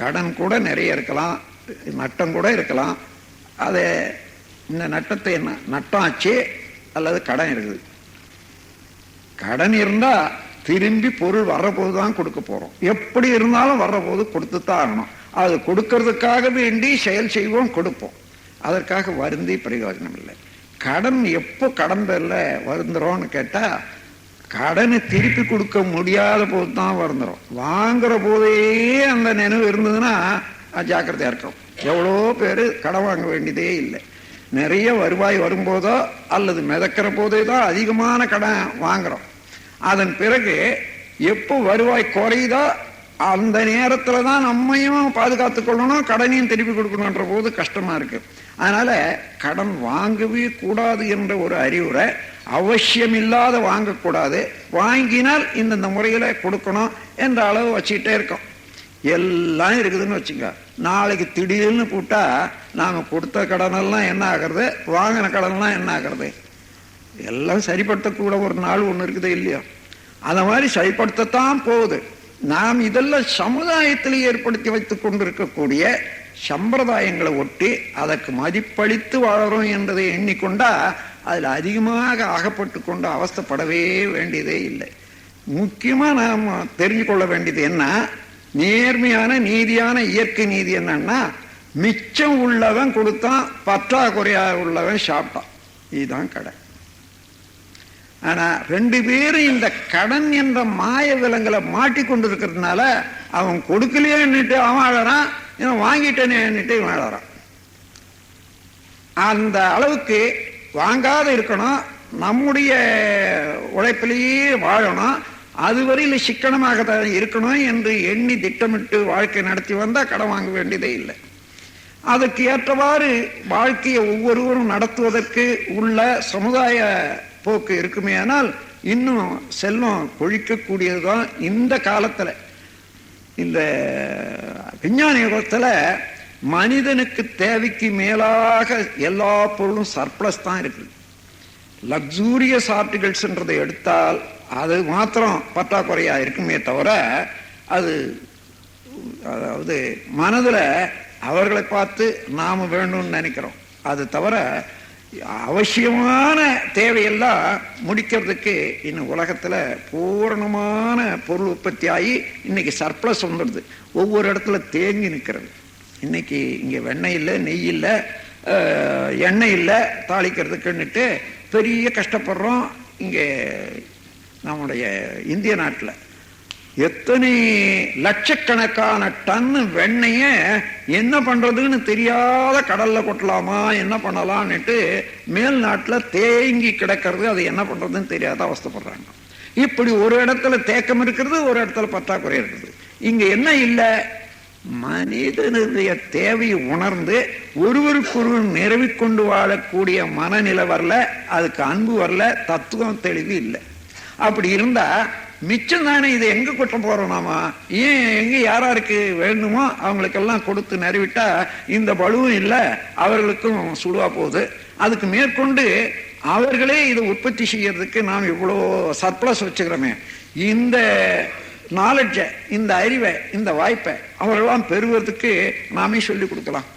கடன் கூட நிறைய இருக்கலாம் நட்டம் கூட இருக்கலாம். அது இந்த நட்டத்தை என்ன நட்டம் ஆச்சு அல்லது கடன் இருக்குது. கடன் இருந்தா திரும்பி பொருள் வர்றபோது தான் கொடுக்க போறோம். எப்படி இருந்தாலும் வர்றபோது கொடுத்து தான் ஆகணும். அது கொடுக்கறதுக்காக வேண்டி செயல் செய்வோம் கொடுப்போம். அதற்காக வருந்தி பிரயோஜனம் இல்லை. கடன் எப்போ கடன் பேர்ல வருந்துறோன்னு கேட்டா கடனை திருப்பி கொடுக்க முடியாத போது தான் வருந்துறோம். வாங்குற போதே அந்த நினைவு இருந்ததுன்னா ஜாக்கிரதையாக ஜாக்கிரதையா இருக்கும் எவ்வளோ பேர் கடன் வாங்க வேண்டியதே இல்லை. நிறைய வருவாய் வரும்போதோ அல்லது மிதக்கிற போதே தான் அதிகமான கடன் வாங்குறோம். அதன் பிறகு எப்போ வருவாய் குறையுதோ அந்த நேரத்தில் தான் நம்மையும் பாதுகாத்து கொள்ளணும் கடனையும் திருப்பி கொடுக்கணுன்ற போது கஷ்டமாக இருக்குது அதனால கடன் வாங்கவே கூடாது என்ற ஒரு அறிவுரை அவசியமில்லாத வாங்கக்கூடாது வாங்கினால் இந்தந்த முறையில் கொடுக்கணும் என்ற அளவு வச்சுக்கிட்டே இருக்கோம். எல்லாம் இருக்குதுன்னு வச்சுங்க. நாளைக்கு திடீர்னு கூட்டா நாம் கொடுத்த கடனெல்லாம் என்ன ஆகிறது? வாங்கின கடன்லாம் என்ன ஆகிறது? எல்லாம் சரிப்படுத்தக்கூட ஒரு நாள் ஒன்று இருக்குது இல்லையா? அந்த மாதிரி சரிப்படுத்தத்தான் போகுது. நாம் இதெல்லாம் சமுதாயத்தில் ஏற்படுத்தி வைத்து கொண்டிருக்கக்கூடிய சம்பிரதாயங்களை ஒட்டி அதற்கு மதிப்பளித்து வாழறோம் என்றதை எண்ணிக்கொண்டா அதில் அதிகமாக அகப்பட்டு கொண்டு அவஸ்தைப்படவே வேண்டியதே இல்லை. முக்கியமாக நாம் தெரிஞ்சு கொள்ள வேண்டியது என்ன? நேர்மையான நீதியான இயற்கை நீதி என்னன்னா மிச்சம் உள்ளவன் கொடுத்தான் பற்றாக்குறையாக உள்ளவன் சாப்பிட்டான். இதுதான் கடை ஆனால் ரெண்டு பேரும் இந்த கடன் என்ற மாய விலங்குல மாட்டிக்கொண்டு இருக்கிறதுனால அவன் கொடுக்கலையேன்னுட்டு அவன் அழறான் இன்னும் வாங்கிட்டேனேன்னுட்டு மேலே அழறான் அந்த அளவுக்கு வாங்காத இருக்கணும் நம்முடைய உழைப்பிலேயே வாழணும் அதுவரையில் சிக்கனமாக தான் இருக்கணும் என்று எண்ணி திட்டமிட்டு வாழ்க்கை நடத்தி வந்தால் கடன் வாங்க வேண்டியதே இல்லை. அதற்கு ஏற்றவாறு வாழ்க்கையை ஒவ்வொருவரும் நடத்துவதற்கு உள்ள சமுதாய போக்கு இருக்குமே ஆனால் இன்னும் செல்வம் கொழிக்கக்கூடியதுதான் இந்த காலத்தில். இந்த விஞ்ஞான யுகத்துல மனிதனுக்கு தேவைக்கு மேலாக எல்லா பொருளும் சர்ப்ளஸ் தான் இருக்குது. லக்ஸூரியஸ் ஆர்டிகல்ஸ்ன்றதை எடுத்தால் அது மாத்திரம் பற்றாக்குறையா இருக்குமே தவிர அது அதாவது மனதுல அவர்களை பார்த்து நாம வேணும்னு நினைக்கிறோம். அது தவிர அவசியமான தேவையெல்லாம் முடிக்கிறதுக்கு இன்னும் உலகத்தில் பூரணமான பொருள் உற்பத்தி ஆகி இன்னைக்கு சர்ப்ளஸ் வந்துடுது. ஒவ்வொரு இடத்துல தேங்கி நிற்கிறது இன்னைக்கு இங்கே வெண்ணெய் இல்லை நெய் இல்லை எண்ணெய் இல்லை தாளிக்கிறதுக்குன்னுட்டு பெரிய கஷ்டப்படுறோம். இங்கே நம்முடைய இந்திய நாட்டில். எத்தனை லட்சக்கணக்கான டன் வெண்ணைய என்ன பண்றதுன்னு தெரியாத கடல்ல கொட்டலாமா என்ன பண்ணலாம்னுட்டு மேல் நாட்டுல தேங்கி கிடக்கிறது அது என்ன பண்றதுன்னு தெரியாத அவஸ்தைப்படுறாங்க. இப்படி ஒரு இடத்துல தேக்கம் இருக்கிறது ஒரு இடத்துல பற்றாக்குறை இருக்குது. இங்க என்ன இல்லை? மனிதனுடைய தேவையை உணர்ந்து ஒருவருக்கொருவர் நிறவிக்கொண்டு வாழக்கூடிய மனநிலை வரல அதுக்கு அன்பு வரல தத்துவம் தெளிவு இல்லை. அப்படி இருந்தா மிச்சம் தானே இதை எங்க கொட்ட போறோம் நாம? ஏன் எங்க யாராருக்கு வேணுமோ அவங்களுக்கெல்லாம் கொடுத்து நிறைவிட்டா இந்த பழுவும் இல்லை அவர்களுக்கும் சுடுவா போகுது. அதுக்கு மேற்கொண்டு அவர்களே இதை உற்பத்தி செய்யறதுக்கு நாம் இவ்வளோ சர்ப்ளஸ் வச்சுக்கிறோமே. இந்த நாலெட்ஜை இந்த அறிவை இந்த வாய்ப்பை அவர்களெல்லாம் பெறுவதற்கு நாமே சொல்லி கொடுக்கலாம்.